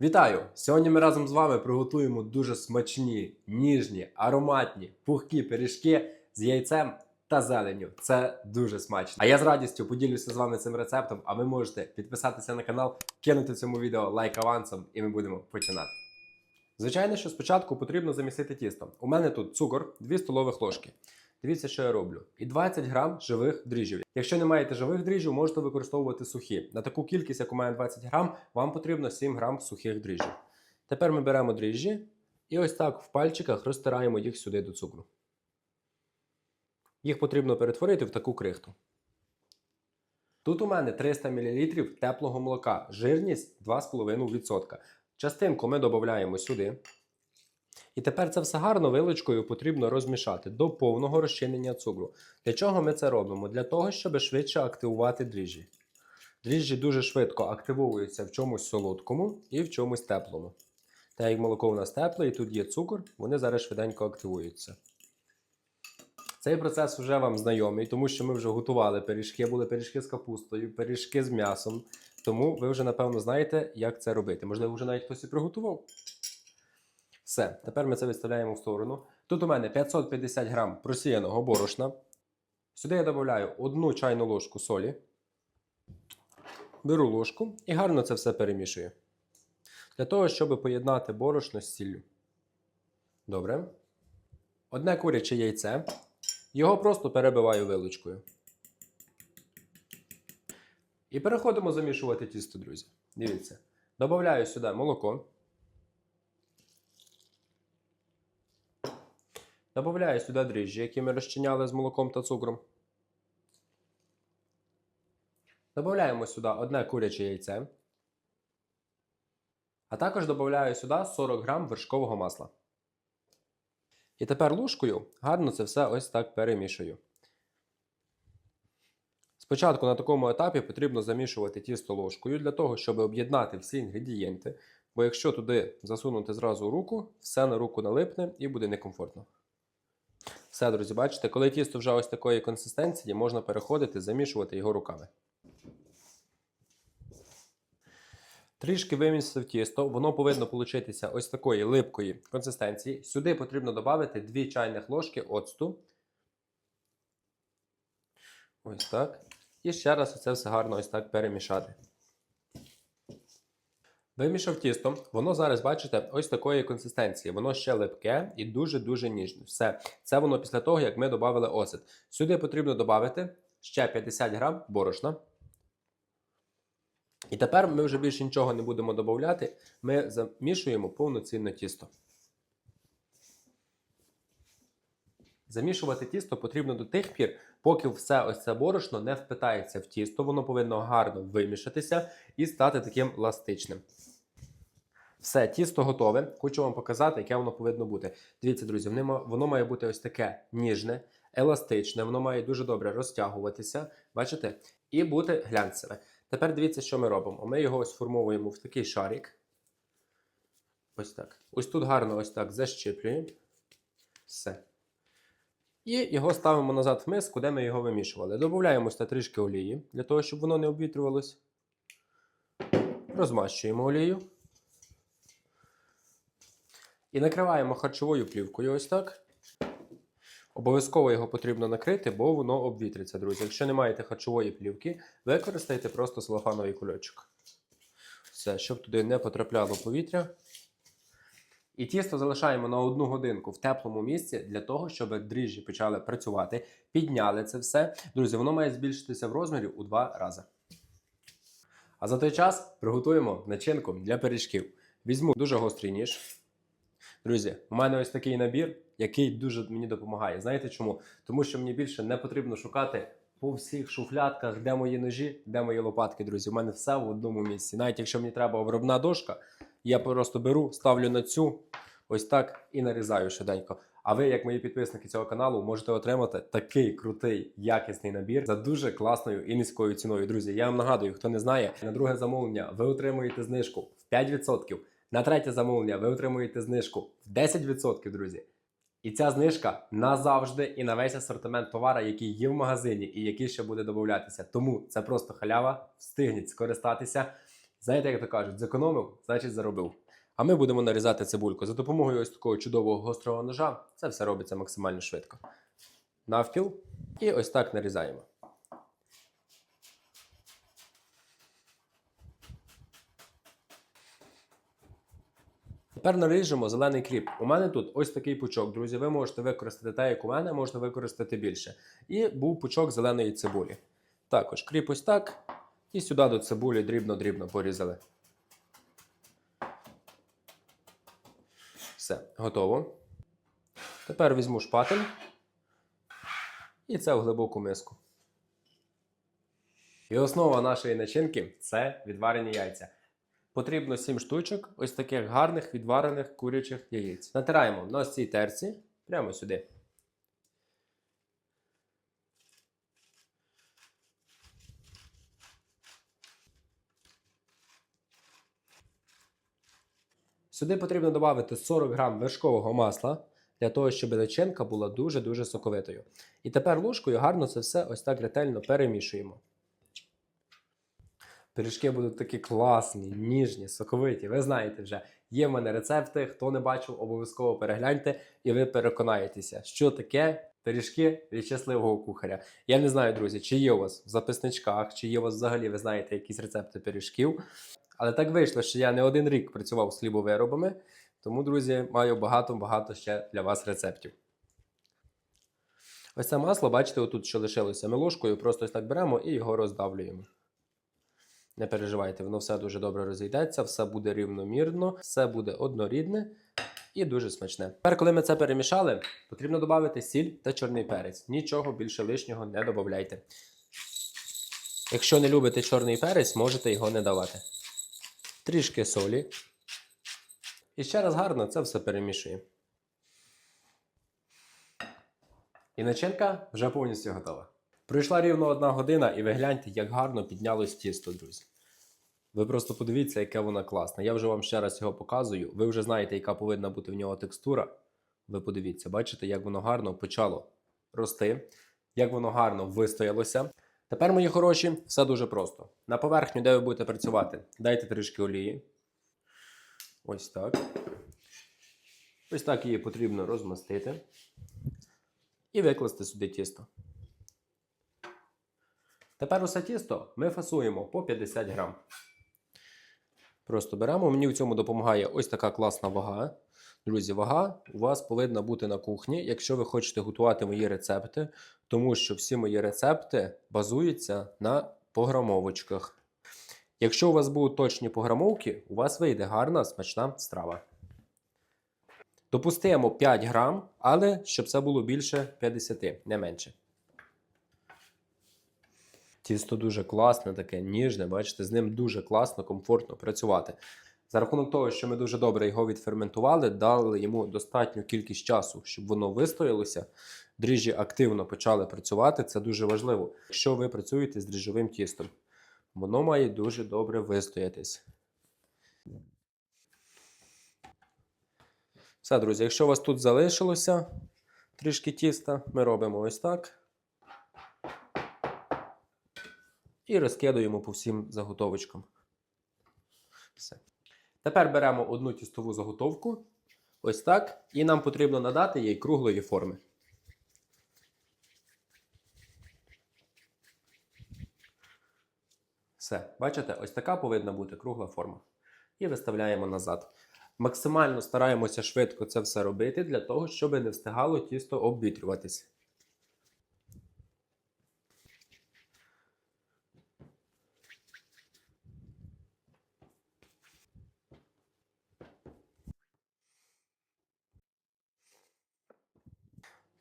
Вітаю! Сьогодні ми разом з вами приготуємо дуже смачні, ніжні, ароматні, пухкі пиріжки з яйцем та зеленню. Це дуже смачно. А я з радістю поділюся з вами цим рецептом. А ви можете підписатися на канал, кинути цьому відео лайк авансом, і ми будемо починати. Звичайно, що спочатку потрібно замісити тісто. У мене тут цукор, 2 столових ложки. Дивіться, що я роблю. І 20 грам живих дріжджів. Якщо не маєте живих дріжджів, можете використовувати сухі. На таку кількість, як у мене 20 грам, вам потрібно 7 грам сухих дріжджів. Тепер ми беремо дріжджі і ось так в пальчиках розтираємо їх сюди до цукру. Їх потрібно перетворити в таку крихту. Тут у мене 300 мл теплого молока, жирність 2,5%. Частинку ми додаємо сюди. І тепер це все гарно вилочкою потрібно розмішати до повного розчинення цукру. Для чого ми це робимо? Для того, щоб швидше активувати дріжджі. Дріжджі дуже швидко активовуються в чомусь солодкому і в чомусь теплому. Так як молоко у нас тепле і тут є цукор, вони зараз швиденько активуються. Цей процес вже вам знайомий, тому що ми вже готували пиріжки, були пиріжки з капустою, пиріжки з м'ясом. Тому ви вже напевно знаєте, як це робити. Можливо, вже навіть хтось і приготував. Все, тепер ми це відставляємо в сторону. Тут у мене 550 грам просіяного борошна. Сюди я додаю одну чайну ложку солі. Беру ложку і гарно це все перемішую. Для того, щоб поєднати борошно з сіллю. Добре. Одне куряче яйце. Його просто перебиваю вилочкою. І переходимо замішувати тісто, друзі. Дивіться. Добавляю сюди молоко. Добавляю сюди дріжджі, які ми розчиняли з молоком та цукром. Додаємо сюди одне куряче яйце. А також додаю сюди 40 грам вершкового масла. І тепер ложкою гарно це все ось так перемішую. Спочатку на такому етапі потрібно замішувати тісто ложкою для того, щоб об'єднати всі інгредієнти. Бо якщо туди засунути зразу руку, все на руку налипне і буде некомфортно. Все, друзі, бачите, коли тісто вже ось такої консистенції, можна переходити, замішувати його руками. Трішки вимісив тісто, воно повинно получитися ось такої липкої консистенції. Сюди потрібно додати 2 чайних ложки оцту. Ось так. І ще раз це все гарно ось так перемішати. Вимішав тісто, воно зараз, бачите, ось такої консистенції. Воно ще липке і дуже-дуже ніжне. Все. Це воно після того, як ми додали оцет. Сюди потрібно додати ще 50 грам борошна. І тепер ми вже більше нічого не будемо додати. Ми замішуємо повноцінне тісто. Замішувати тісто потрібно до тих пір, поки все ось це борошно не впитається в тісто. Воно повинно гарно вимішатися і стати таким ластичним. Все, тісто готове. Хочу вам показати, яке воно повинно бути. Дивіться, друзі, воно має бути ось таке ніжне, еластичне, воно має дуже добре розтягуватися, бачите? І бути глянцеве. Тепер дивіться, що ми робимо. Ми його ось формуємо в такий шарик. Ось так. Ось тут гарно ось так защіплюємо. Все. І його ставимо назад в миску, де ми його вимішували. Додаємо сюди трішки олії, для того, щоб воно не обвітрювалось. Розмащуємо олію. І накриваємо харчовою плівкою ось так. Обов'язково його потрібно накрити, бо воно обвітриться, друзі. Якщо не маєте харчової плівки, використайте просто целофановий кульочок. Все, щоб туди не потрапляло повітря. І тісто залишаємо на одну годинку в теплому місці для того, щоб дріжджі почали працювати, підняли це все. Друзі, воно має збільшитися в розмірі у два рази. А за той час приготуємо начинку для пиріжків. Візьму дуже гострий ніж. Друзі, у мене ось такий набір, який дуже мені допомагає. Знаєте чому? Тому що мені більше не потрібно шукати по всіх шуфлятках, де мої ножі, де мої лопатки, друзі. У мене все в одному місці. Навіть якщо мені треба обробна дошка, я просто беру, ставлю на цю, ось так і нарізаю швиденько. А ви, як мої підписники цього каналу, можете отримати такий крутий, якісний набір за дуже класною і низькою ціною. Друзі, я вам нагадую, хто не знає, на друге замовлення ви отримуєте знижку в 5%. На третє замовлення ви отримуєте знижку в 10%, друзі. І ця знижка назавжди і на весь асортимент товара, який є в магазині і який ще буде додатися. Тому це просто халява, встигніть скористатися. Знаєте, як то кажуть, зекономив, значить заробив. А ми будемо нарізати цибульку. За допомогою ось такого чудового гострого ножа це все робиться максимально швидко. Навпіл. І ось так нарізаємо. Тепер наріжемо зелений кріп. У мене тут ось такий пучок, друзі. Ви можете використати те, як у мене, можна використати більше. І був пучок зеленої цибулі. Також кріп ось так. І сюди до цибулі дрібно-дрібно порізали. Все, готово. Тепер візьму шпатель. І це в глибоку миску. І основа нашої начинки це відварені яйця. Потрібно 7 штучок ось таких гарних відварених курячих яєць. Натираємо на цій терці прямо сюди. Сюди потрібно додати 40 грам вершкового масла для того, щоб начинка була дуже-дуже соковитою. І тепер ложкою гарно це все ось так ретельно перемішуємо. Пиріжки будуть такі класні, ніжні, соковиті. Ви знаєте вже, є в мене рецепти. Хто не бачив, обов'язково перегляньте, і ви переконаєтеся, що таке пиріжки від щасливого кухаря. Я не знаю, друзі, чи є у вас в записничках, чи є у вас взагалі, ви знаєте, якісь рецепти пиріжків. Але так вийшло, що я не один рік працював з хлібовиробами, тому, друзі, маю багато-багато ще для вас рецептів. Ось це масло, бачите, отут що лишилося. Ми ложкою просто ось так беремо і його роздавлюємо. Не переживайте, воно все дуже добре розійдеться, все буде рівномірно, все буде однорідне і дуже смачне. Тепер, коли ми це перемішали, потрібно додати сіль та чорний перець. Нічого більше лишнього не додавайте. Якщо не любите чорний перець, можете його не давати. Трішки солі. І ще раз гарно це все перемішуємо. І начинка вже повністю готова. Пройшла рівно одна година, і ви гляньте, як гарно піднялось тісто, друзі. Ви просто подивіться, яке воно класне. Я вже вам ще раз його показую. Ви вже знаєте, яка повинна бути в нього текстура. Ви подивіться, бачите, як воно гарно почало рости, як воно гарно вистоялося. Тепер, мої хороші, все дуже просто. На поверхню, де ви будете працювати, дайте трішки олії. Ось так. Ось так її потрібно розмастити. І викласти сюди тісто. Тепер усе тісто ми фасуємо по 50 грам. Просто беремо. Мені в цьому допомагає ось така класна вага. Друзі, вага у вас повинна бути на кухні, якщо ви хочете готувати мої рецепти, тому що всі мої рецепти базуються на пограмовочках. Якщо у вас будуть точні пограмовки, у вас вийде гарна смачна страва. Допустимо 5 грам, але щоб це було більше 50, не менше. Тісто дуже класне, таке ніжне, бачите, з ним дуже класно, комфортно працювати. За рахунок того, що ми дуже добре його відферментували, дали йому достатню кількість часу, щоб воно вистоялося. Дріжджі активно почали працювати. Це дуже важливо. Якщо ви працюєте з дріжджовим тістом, воно має дуже добре вистоятись. Все, друзі, якщо у вас тут залишилося трішки тіста, ми робимо ось так. І розкидуємо по всім заготовочкам. Все. Тепер беремо одну тістову заготовку. Ось так. І нам потрібно надати їй круглої форми. Все, бачите, ось така повинна бути кругла форма. І виставляємо назад. Максимально стараємося швидко це все робити для того, щоб не встигало тісто обвітрюватись.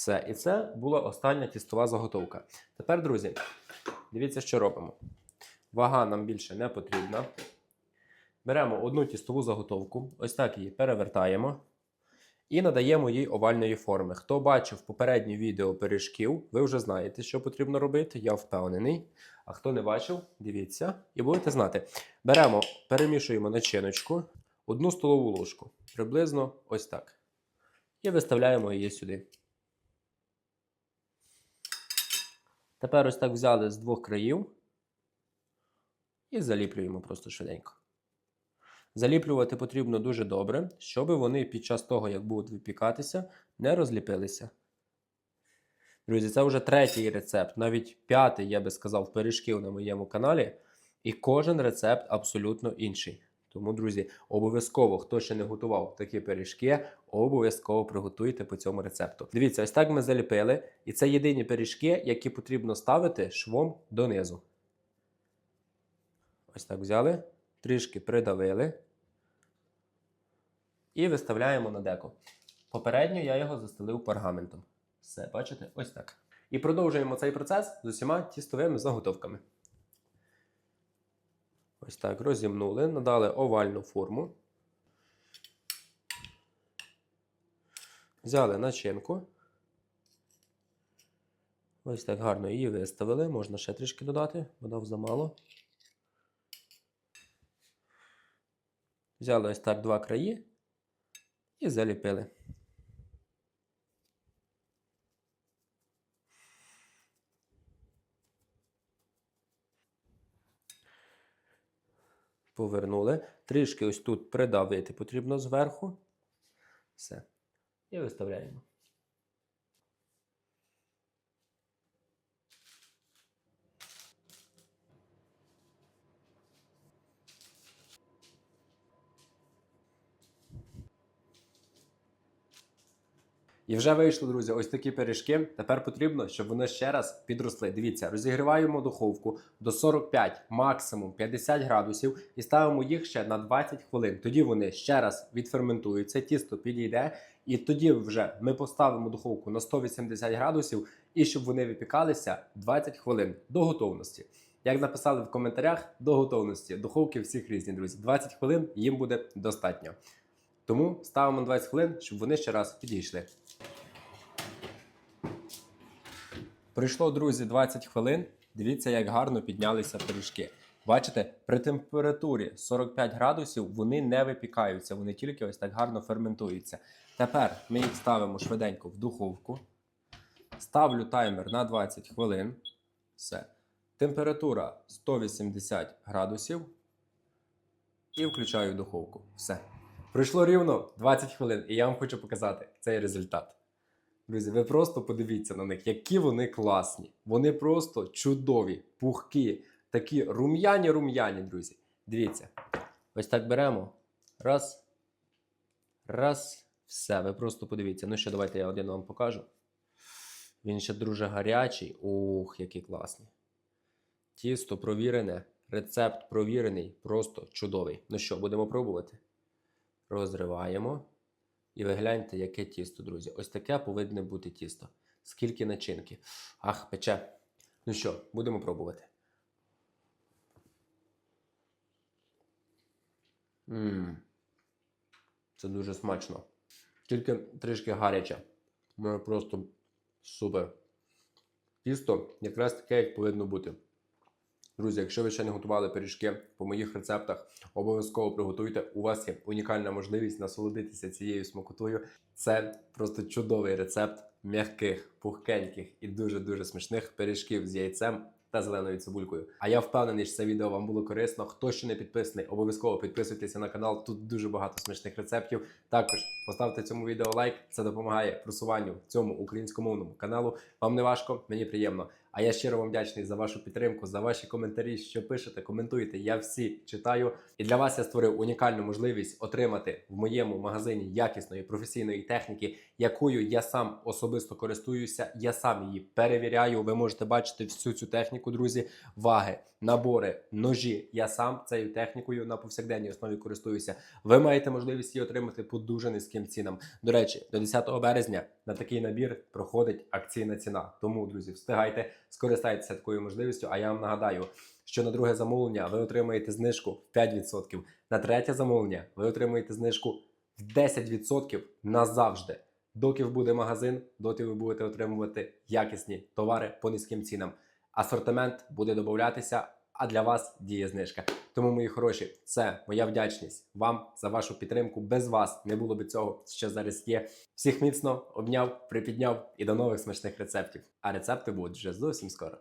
Все, і це була остання тістова заготовка. Тепер, друзі, дивіться, що робимо. Вага нам більше не потрібна. Беремо одну тістову заготовку, ось так її перевертаємо і надаємо їй овальної форми. Хто бачив попереднє відео пиріжків, ви вже знаєте, що потрібно робити, я впевнений. А хто не бачив, дивіться і будете знати. Беремо, перемішуємо начиночку, одну столову ложку, приблизно ось так. І виставляємо її сюди. Тепер ось так взяли з двох країв і заліплюємо просто швиденько. Заліплювати потрібно дуже добре, щоб вони під час того, як будуть випікатися, не розліпилися. Друзі, це вже третій рецепт, навіть п'ятий, я би сказав, пиріжків на моєму каналі. І кожен рецепт абсолютно інший. Тому, друзі, обов'язково, хто ще не готував такі пиріжки, обов'язково приготуйте по цьому рецепту. Дивіться, ось так ми заліпили. І це єдині пиріжки, які потрібно ставити швом донизу. Ось так взяли, трішки придавили. І виставляємо на деко. Попередньо я його застелив пергаментом. Все, бачите? Ось так. І продовжуємо цей процес з усіма тістовими заготовками. Ось так розімнули, надали овальну форму. Взяли начинку. Ось так гарно її виставили. Можна ще трішки додати, бо дав замало. Взяли ось так два краї і заліпили. Повернули. Трішки ось тут придавити потрібно зверху. Все. І виставляємо. І вже вийшли, друзі, ось такі пиріжки. Тепер потрібно, щоб вони ще раз підросли. Дивіться, розігріваємо духовку до 45, максимум 50 градусів, і ставимо їх ще на 20 хвилин. Тоді вони ще раз відферментуються, тісто підійде, і тоді вже ми поставимо духовку на 180 градусів, і щоб вони випікалися 20 хвилин до готовності. Як написали в коментарях, до готовності духовки всіх різні, друзі. 20 хвилин їм буде достатньо. Тому ставимо 20 хвилин, щоб вони ще раз підійшли. Пройшло, друзі, 20 хвилин. Дивіться, як гарно піднялися пиріжки. Бачите, при температурі 45 градусів вони не випікаються, вони тільки ось так гарно ферментуються. Тепер ми їх ставимо швиденько в духовку. Ставлю таймер на 20 хвилин. Все. Температура 180 градусів. І включаю духовку. Все. Пройшло рівно 20 хвилин, і я вам хочу показати цей результат. Друзі, ви просто подивіться на них, які вони класні. Вони просто чудові, пухкі, такі рум'яні-рум'яні, друзі. Дивіться. Ось так беремо. Раз. Раз. Все, ви просто подивіться. Ну що, давайте я один вам покажу. Він ще дуже гарячий. Ух, який класний. Тісто провірене, рецепт провірений, просто чудовий. Ну що, будемо пробувати? Розриваємо. І ви гляньте, яке тісто, друзі. Ось таке повинне бути тісто. Скільки начинки. Ах, пече. Ну що, будемо пробувати. Ммм. Це дуже смачно. Тільки трішки гаряче. Ну, просто супер. Тісто якраз таке, як повинно бути. Друзі, якщо ви ще не готували пиріжки по моїх рецептах, обов'язково приготуйте. У вас є унікальна можливість насолодитися цією смакотою. Це просто чудовий рецепт м'яких, пухкеньких і дуже-дуже смачних пиріжків з яйцем та зеленою цибулькою. А я впевнений, що це відео вам було корисно. Хто ще не підписаний, обов'язково підписуйтеся на канал. Тут дуже багато смачних рецептів. Також поставте цьому відео лайк. Це допомагає просуванню цьому українськомовному каналу. Вам не важко, мені приємно. А я щиро вам вдячний за вашу підтримку, за ваші коментарі, що пишете, коментуєте. Я всі читаю. І для вас я створив унікальну можливість отримати в моєму магазині якісної професійної техніки, якою я сам особисто користуюся. Я сам її перевіряю. Ви можете бачити всю цю техніку, друзі. Ваги, набори, ножі. Я сам цією технікою на повсякденній основі користуюся. Ви маєте можливість її отримати по дуже низьким цінам. До речі, до 10 березня на такий набір проходить акційна ціна. Тому, друзі, встигайте, скористайтеся такою можливістю. А я вам нагадаю, що на друге замовлення ви отримаєте знижку в 5%. На третє замовлення ви отримаєте знижку в 10% назавжди. Доки буде магазин, доти ви будете отримувати якісні товари по низьким цінам. Асортимент буде додатися, а для вас діє знижка. Тому, мої хороші, це моя вдячність вам за вашу підтримку. Без вас не було би цього, що зараз є. Всіх міцно обняв, припідняв і до нових смачних рецептів. А рецепти будуть вже зовсім скоро.